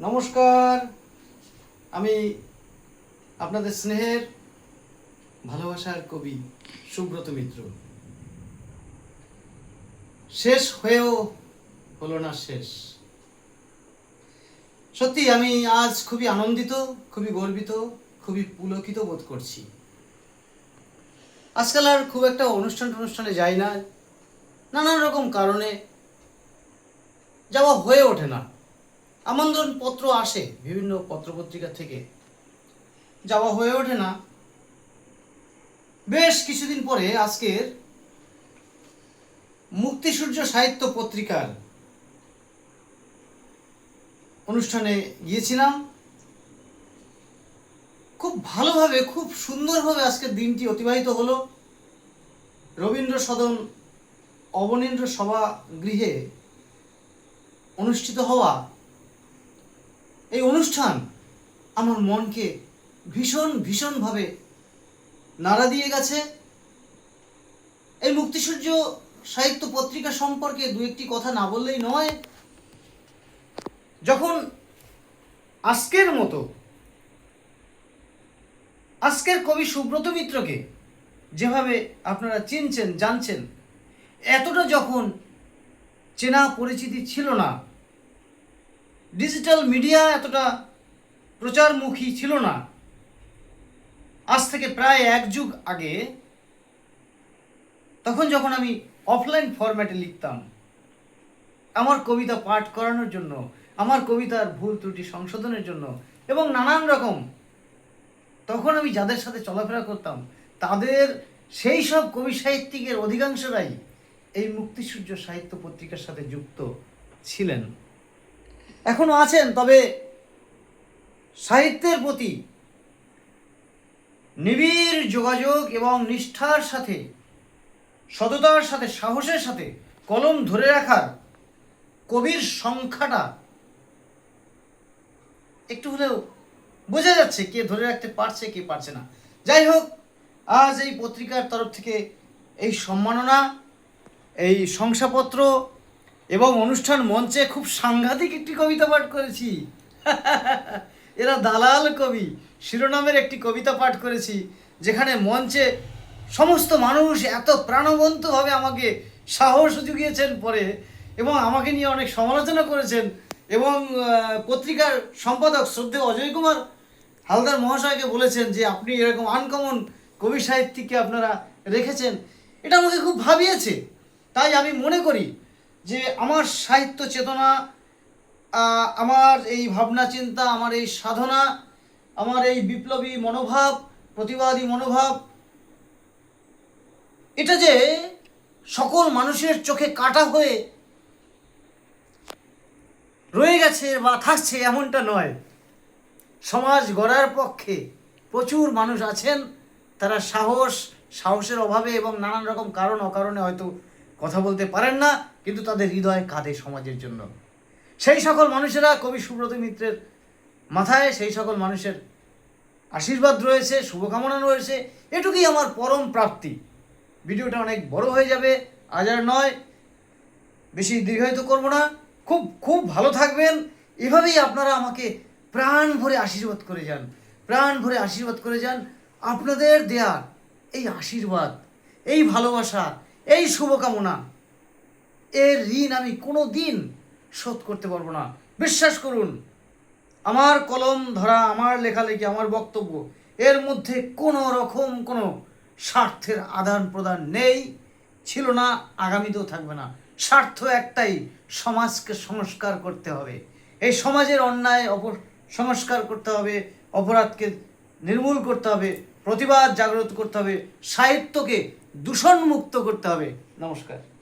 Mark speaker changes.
Speaker 1: নমস্কার। আমি আপনাদের স্নেহের, ভালোবাসার কবি সুব্রত মিত্র। শেষ হয়েও হলো না শেষ। সত্যি আমি আজ খুবই আনন্দিত, খুবই গর্বিত, খুবই পুলকিত বোধ করছি। আজকাল আর খুব একটা অনুষ্ঠান অনুষ্ঠানে যাই না। নানান রকম কারণে যাওয়া হয়ে ওঠে না। আমন্ত্রণ পত্র আসে বিভিন্ন পত্রপত্রিকা থেকে। যাওয়া হয়ে ওঠে না। বেশ কিছুদিন পরে আজকের মুক্তিসূর্য সাহিত্য পত্রিকার অনুষ্ঠানে গিয়েছিলাম। খুব ভালোভাবে, খুব সুন্দরভাবে আজকের দিনটি অতিবাহিত হলো। রবীন্দ্র সদন অবনীন্দ্র সভা গৃহে অনুষ্ঠিত হওয়া এই অনুষ্ঠান আমার মনকে ভীষণ, ভীষণভাবে নাড়া দিয়ে গেছে। এই মুক্তিসূর্য সাহিত্য পত্রিকা সম্পর্কে দু একটি কথা না বললেই নয়, যখন আজকের মতো, আজকের কবি সুব্রত মিত্রকে যেভাবে আপনারা চিনছেন, জানছেন, এতটা যখন চেনা পরিচিতি ছিল না ডিজিটাল মিডিয়া এতটা প্রচারমুখী ছিল না। আজ থেকে প্রায় এক যুগ আগে, তখন যখন আমি অফলাইন ফরম্যাটে লিখতাম, আমার কবিতা পাঠ করানোর জন্য, আমার কবিতার ভুল ত্রুটি সংশোধনের জন্য এবং নানান রকম, তখন আমি যাদের সাথে চলাফেরা করতাম, তাদের সেই সব কবি সাহিত্যিকের অধিকাংশরাই এই মুক্তিসূর্য সাহিত্য পত্রিকার সাথে যুক্ত ছিলেন। এখনও আছেন, তবে সাহিত্যের প্রতি নিবিড় যোগাযোগ এবং নিষ্ঠার সাথে, সততার সাথে, সাহসের সাথে কলম ধরে রাখার কবির সংখ্যাটা একটু হলেও বোঝা যাচ্ছে কে ধরে রাখতে পারছে, কে পারছে না। যাই হোক, আজ এই পত্রিকার তরফ থেকে এই সম্মাননা, এই শংসাপত্র এবং অনুষ্ঠান মঞ্চে খুব সাংঘাতিক একটি কবিতা পাঠ করেছি। এরা দালাল কবি, শিরোনামের একটি কবিতা পাঠ করেছি, যেখানে মঞ্চে সমস্ত মানুষ এত প্রাণবন্তভাবে আমাকে সাহস জুগিয়েছেন পরে এবং আমাকে নিয়ে অনেক সমালোচনা করেছেন এবং পত্রিকার সম্পাদক শ্রদ্ধেয় অজয় কুমার হালদার মহাশয়কে বলেছেন যে, আপনি এরকম আনকমন কবি সাহিত্যিককে আপনারা রেখেছেন। এটা আমাকে খুব ভাবিয়েছে। তাই আমি মনে করি যে আমার সাহিত্য চেতনা আমার এই ভাবনা চিন্তা, আমার এই সাধনা, আমার এই বিপ্লবী মনোভাব, প্রতিবাদী মনোভাব, এটা যে সকল মানুষের চোখে কাটা হয়ে রয়ে গেছে বা থাকছে এমনটা নয়। সমাজ গড়ার পক্ষে প্রচুর মানুষ আছেন, তারা সাহস, সাহসের অভাবে এবং নানান রকম কারণ অকারণে হয়তো কথা বলতে পারেন না। কিন্তু তাদের হৃদয় কাঁদে সমাজের জন্য। সেই সকল মানুষেরা কবি সুব্রত মিত্রের মাথায়, সেই সকল মানুষের আশীর্বাদ রয়েছে, শুভকামনা রয়েছে, এটুকুই আমার পরম প্রাপ্তি। ভিডিওটা অনেক বড় হয়ে যাবে, আজ আর নয়, বেশি দীর্ঘায়িত করব না। খুব খুব ভালো থাকবেন। এভাবেই আপনারা আমাকে প্রাণ ভরে আশীর্বাদ করে যান, প্রাণ ভরে আশীর্বাদ করে যান। আপনাদের দেয়া এই আশীর্বাদ, এই ভালোবাসা, এই শুভকামনা এর ঋণ আমি কোনো দিন শোধ করতে পারব না। বিশ্বাস করুন, আমার কলম ধরা, আমার লেখালেখি, আমার বক্তব্য, এর মধ্যে কোনো রকম কোনো স্বার্থের আদান প্রদান নেই, ছিল না, আগামীতেও থাকবে না। স্বার্থ একটাই, সমাজকে সংস্কার করতে হবে। এই সমাজের অন্যায় অপ সংস্কার করতে হবে, অপরাধকে নির্মূল করতে হবে, প্রতিবাদ জাগ্রত করতে হবে, সাহিত্যকে দূষণমুক্ত করতে হবে। নমস্কার।